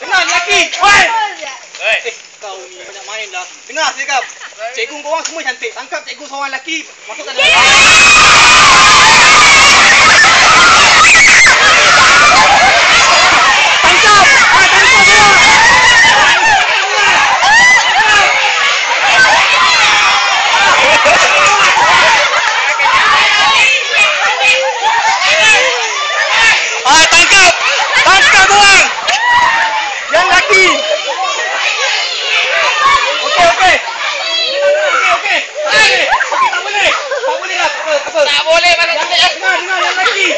Dengar. Lelaki. Oi. Hei. Eh, kau ni banyak main dah. Dengar cakap. Cikgu kau orang semua cantik. Tangkap cikgu seorang lelaki. Masukkan dalam. Tangkap. Ah, tangkap semua. Ah, tangkap. Tangkap orang. Yang lelaki. Okey, okey. Okey, okey. Okey, okey, tak boleh. Tak boleh lah. Apa, apa? Tak boleh masuk Yang sini.